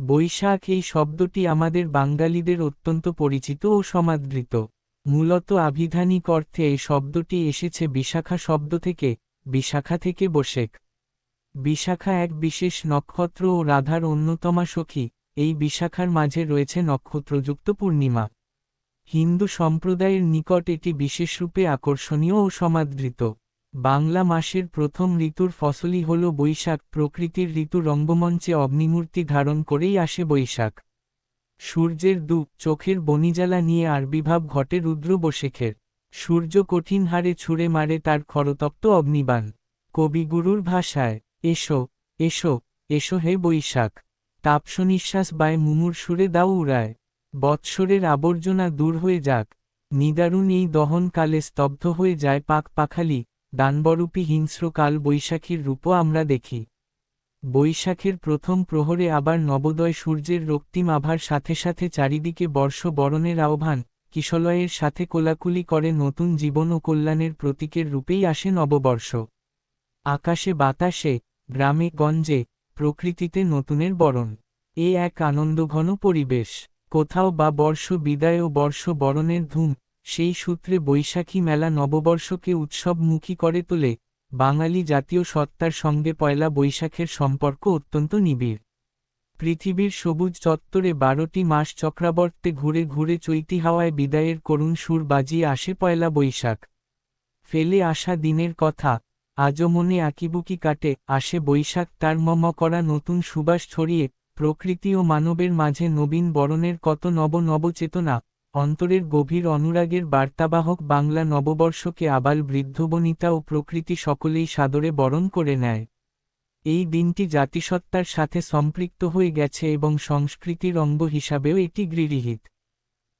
বৈশাখ এই শব্দটি আমাদের বাঙালিদের অত্যন্ত পরিচিত ও সমাদৃত। মূলত আভিধানিক অর্থে এই শব্দটি এসেছে বিশাখা শব্দ থেকে, বিশাখা থেকে বসেক। বিশাখা এক বিশেষ নক্ষত্র ও রাধার অন্যতমা সখী, এই বিশাখার মাঝে রয়েছে নক্ষত্রযুক্ত পূর্ণিমা। হিন্দু সম্প্রদায়ের নিকট এটি বিশেষরূপে আকর্ষণীয় ও সমাদৃত। বাংলা মাসের প্রথম ঋতুর ফসলই হল বৈশাখ। প্রকৃতির ঋতু রঙ্গমঞ্চে অগ্নিমূর্তি ধারণ করেই আসে বৈশাখ। সূর্যের দু, চোখের বনিজালা নিয়ে আরবিভাব ঘটে রুদ্র বসেখের সূর্য কঠিন হারে ছুঁড়ে মারে তার খরতপ্ত অগ্নিবাণ। কবিগুরুর ভাষায়, এসো এসো এসো হে বৈশাখ। তাপসনিশ্বাস বায় মুমুর সুরে দাও উড়ায়। বৎসরের আবর্জনা দূর হয়ে যাক। নিদারুণ এই দহনকালে স্তব্ধ হয়ে যায় পাক পাখালি। দানবরূপী হিংস্র কাল বৈশাখীর রূপও আমরা দেখি। বৈশাখের প্রথম প্রহরে আবার নবোদয় সূর্যের রক্তিম আভার সাথে সাথে চারিদিকে বর্ষ বরণের আহ্বান, কিশলয়ের সাথে কোলাকুলি করে নতুন জীবন ও কল্যাণের প্রতীকের রূপেই আসে নববর্ষ। আকাশে বাতাসে, গ্রামে গঞ্জে, প্রকৃতিতে নতুনের বরণ। এ এক আনন্দঘন পরিবেশ। কোথাও বা বর্ষ বিদায় ও বর্ষ বরণের ধুম সেই সূত্রে বৈশাখী মেলা নববর্ষকে উৎসবমুখী করে তোলে, বাঙালি জাতীয় সত্তার সঙ্গে পয়লা বৈশাখের সম্পর্ক অত্যন্ত নিবিড়। পৃথিবীর সবুজ চত্বরে বারোটি মাস চক্রাবর্তে ঘুরে ঘুরে চৈতি হাওয়ায় বিদায়ের করুণ সুর বাজিয়ে আসে পয়লা বৈশাখ। ফেলে আসা দিনের কথা, আজও মনে আঁকিবুকি কাটে, আসে বৈশাখ তার মম করা নতুন সুবাস ছড়িয়ে, প্রকৃতি ও মানবের মাঝে নবীন বরণের কত নব নব চেতনা অন্তরের গভীর অনুরাগের বার্তাবাহক বাংলা নববর্ষকে আবাল বৃদ্ধবনিতা ও প্রকৃতি সকলেই সাদরে বরণ করে নেয়। এই দিনটি জাতিসত্তার সাথে সম্পৃক্ত হয়ে গেছে এবং সংস্কৃতির অঙ্গ হিসাবেও এটি গৃহীত।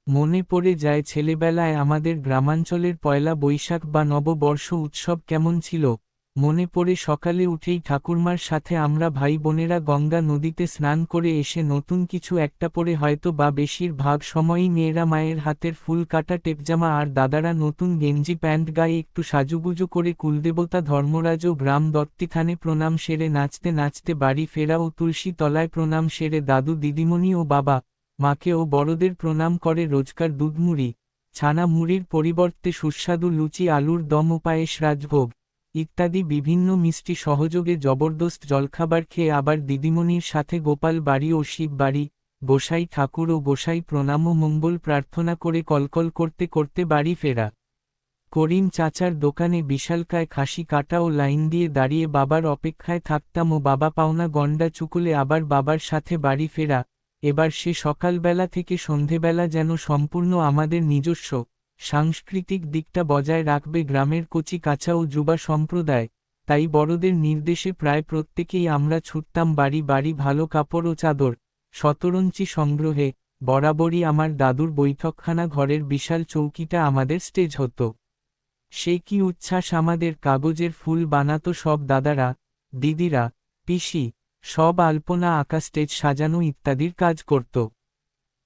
মনে পড়ে যায় ছেলেবেলায় আমাদের গ্রামাঞ্চলের পয়লা বৈশাখ বা নববর্ষ উৎসব কেমন ছিল মনে পড়ে সকালে উঠেই ঠাকুরমার সাথে আমরা ভাই বোনেরা গঙ্গা নদীতে স্নান করে এসে নতুন কিছু একটা পরে হয়তো বা বেশির ভাগ সময়ই মেয়েরা মায়ের হাতের ফুল কাটা টেপজামা আর দাদারা নতুন গেঞ্জি প্যান্ট গায়ে একটু সাজুগুজু করে কুলদেবতা ধর্মরাজ ও গ্রাম দত্তিথানে প্রণাম সেরে নাচতে নাচতে বাড়ি ফেরা ও তুলসী তলায় প্রণাম সেরে দাদু দিদিমণি ও বাবা, মাকে ও বড়দের প্রণাম করে রোজকার দুধমুড়ি, ছানা মুড়ির পরিবর্তে সুস্বাদু লুচি আলুর দম ও পায়েস রাজভোগ। ইত্যাদি বিভিন্ন মিষ্টি সহযোগে জবরদস্ত জলখাবার খেয়ে আবার দিদিমণির সাথে গোপাল বাড়ি ও শিব বাড়ি, গোসাই ঠাকুর ও গোসাই প্রণাম ও মঙ্গল প্রার্থনা করে কলকল করতে করতে বাড়ি ফেরা। করিম চাচার দোকানে বিশালকায় খাসি কাটা ও লাইন দিয়ে দাঁড়িয়ে বাবার অপেক্ষায় থাকতাম ও বাবা পাওনা গন্ডা চুকুলে আবার বাবার সাথে বাড়ি ফেরা, এবার সে সকালবেলা থেকে সন্ধেবেলা যেন সম্পূর্ণ আমাদের নিজস্ব। সাংস্কৃতিক দিকটা বজায় রাখবে গ্রামের কচি কাঁচা ও যুবা সম্প্রদায়, তাই বড়দের নির্দেশে প্রায় প্রত্যেকেই আমরা ছুটতাম বাড়ি বাড়ি ভালো কাপড় ও চাদর, শতরঞ্চি সংগ্রহে, বরাবরই আমার দাদুর বৈঠকখানা ঘরের বিশাল চৌকিটা আমাদের স্টেজ হতো। সে কি উচ্ছ্বাস আমাদের কাগজের ফুল বানাতো সব দাদারা, দিদিরা, পিসি, সব আলপনা আঁকা স্টেজ সাজানো ইত্যাদির কাজ করত।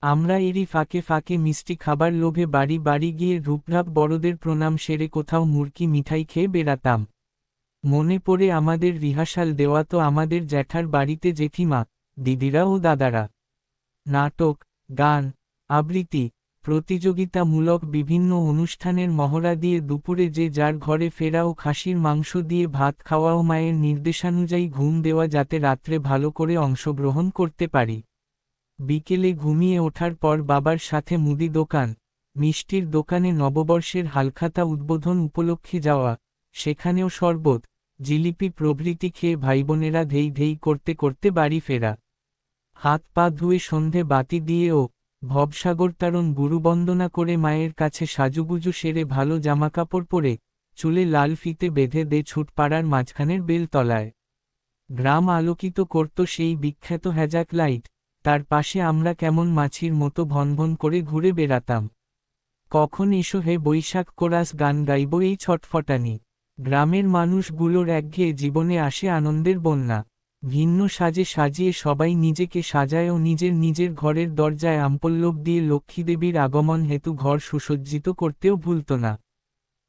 আমরা এরই ফাঁকে ফাঁকে মিষ্টি খাবার লোভে বাড়ি বাড়ি গিয়ে রূপরাপ বড়দের প্রণাম সেরে কোথাও মুরকি মিঠাই খেয়ে বেড়াতাম। মনে পড়ে আমাদের রিহার্সাল দেওয়া তো আমাদের জ্যাঠার বাড়িতে জেঠিমা, দিদিরা ও দাদারা। নাটক, গান, আবৃত্তি, প্রতিযোগিতামূলক বিভিন্ন অনুষ্ঠানের মহড়া দিয়ে দুপুরে যে যার ঘরে ফেরা ও খাসির মাংস দিয়ে ভাত খাওয়া ও মায়ের নির্দেশানুযায়ী ঘুম দেওয়া যাতে রাত্রে ভালো করে অংশগ্রহণ করতে পারি। বিকেলে ঘুমিয়ে ওঠার পর বাবার সাথে মুদি দোকান, মিষ্টির দোকানে নববর্ষের হালখাতা উদ্বোধন উপলক্ষে যাওয়া, সেখানেও শরবত, জিলিপি প্রভৃতি খেয়ে ভাইবোনেরা ধেই ধেই করতে করতে বাড়ি ফেরা। হাত পা ধুয়ে সন্ধে বাতি দিয়েও ভবসাগরতারণ গুরুবন্দনা করে মায়ের কাছে সাজুগুজু সেরে ভালো জামাকাপড় পরে চুলে লাল ফিতে বেঁধে দে ছুটপাড়ার মাঝখানের বেলতলায়। গ্রাম আলোকিত করত সেই বিখ্যাত হ্যাজাক লাইট তার পাশে আমরা কেমন মাছির মতো ভনভন করে ঘুরে বেড়াতাম। কখন এসো হে বৈশাখ কোরাস গান গাইব এই ছটফটানি। গ্রামের মানুষগুলোর একঘেয়ে জীবনে আসে আনন্দের বন্যা। ভিন্ন সাজে সাজিয়ে সবাই নিজেকে সাজায় ও নিজের নিজের ঘরের দরজায় আমপল্লব দিয়ে লক্ষ্মীদেবীর আগমন হেতু ঘর সুসজ্জিত করতেও ভুলত না।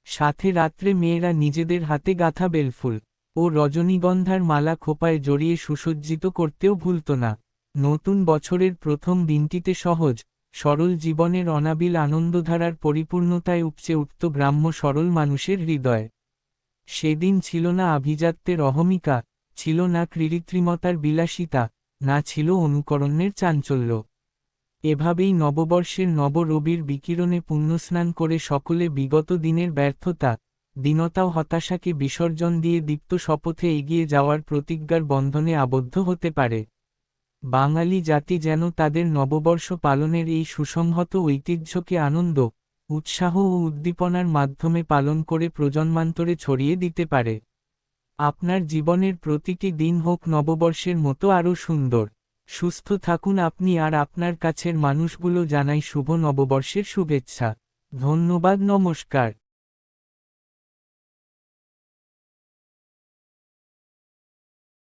সাথে রাত্রে মেয়েরা নিজেদের হাতে গাথা বেলফুল ও রজনীগন্ধার মালা খোপায় জড়িয়ে সুসজ্জিত করতেও ভুলত না। নতুন বছরের প্রথম দিনটিতে সহজ, সরল জীবনের অনাবিল আনন্দধারার পরিপূর্ণতায় উপচে উঠত গ্রাম্য সরল মানুষের হৃদয়। সেদিন ছিল না আভিজাত্যের অহমিকা, ছিল না কৃত্রিমতার বিলাসিতা, না ছিল অনুকরণের চাঞ্চল্য। এভাবেই নববর্ষের নবরবির বিকিরণে পুণ্যস্নান করে সকলে বিগত দিনের ব্যর্থতা দীনতা হতাশাকে বিসর্জন দিয়ে দীপ্ত শপথে এগিয়ে যাওয়ার প্রতিজ্ঞার বন্ধনে আবদ্ধ হতে পারে। বাঙালি জাতি যেন তাদের নববর্ষ পালনের এই সুসংহত ঐতিহ্যকে আনন্দ, উৎসাহ ও উদ্দীপনার মাধ্যমে পালন করে প্রজন্মান্তরে ছড়িয়ে দিতে পারে। আপনার জীবনের প্রতিটি দিন হোক নববর্ষের মতো আরও সুন্দর। সুস্থ থাকুন আপনি আর আপনার কাছের মানুষগুলো জানাই শুভ নববর্ষের শুভেচ্ছা। ধন্যবাদ, নমস্কার।